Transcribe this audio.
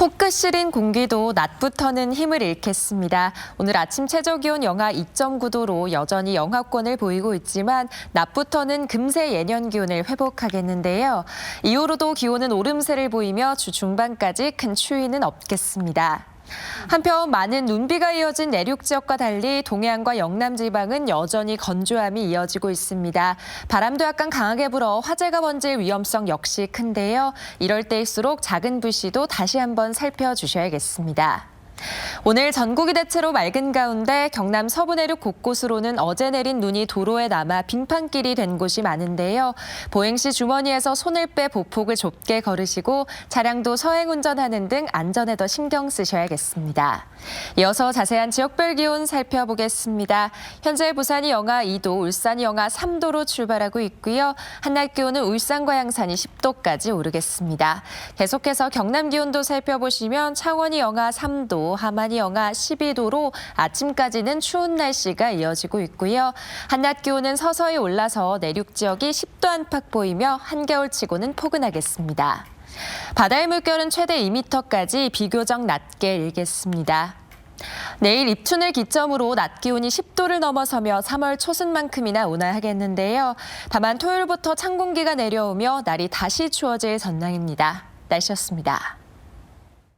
코끝 시린 공기도 낮부터는 힘을 잃겠습니다. 오늘 아침 최저 기온 영하 2.9도로 여전히 영하권을 보이고 있지만 낮부터는 금세 예년 기온을 회복하겠는데요. 이후로도 기온은 오름세를 보이며 주 중반까지 큰 추위는 없겠습니다. 한편 많은 눈비가 이어진 내륙 지역과 달리 동해안과 영남 지방은 여전히 건조함이 이어지고 있습니다. 바람도 약간 강하게 불어 화재가 번질 위험성 역시 큰데요. 이럴 때일수록 작은 불씨도 다시 한번 살펴주셔야겠습니다. 오늘 전국이 대체로 맑은 가운데 경남 서부 내륙 곳곳으로는 어제 내린 눈이 도로에 남아 빙판길이 된 곳이 많은데요. 보행 시 주머니에서 손을 빼 보폭을 좁게 걸으시고 차량도 서행 운전하는 등 안전에 더 신경 쓰셔야겠습니다. 이어서 자세한 지역별 기온 살펴보겠습니다. 현재 부산이 영하 2도, 울산이 영하 3도로 출발하고 있고요. 한낮 기온은 울산과 양산이 10도까지 오르겠습니다. 계속해서 경남 기온도 살펴보시면 창원이 영하 3도, 함안이 영하 12도로 아침까지는 추운 날씨가 이어지고 있고요. 한낮 기온은 서서히 올라서 내륙 지역이 10도 안팎 보이며 한겨울치고는 포근하겠습니다. 바다의 물결은 최대 2m까지 비교적 낮게 일겠습니다. 내일 입춘을 기점으로 낮 기온이 10도를 넘어서며 3월 초순만큼이나 온화하겠는데요. 다만 토요일부터 찬 공기가 내려오며 날이 다시 추워질 전망입니다. 날씨였습니다.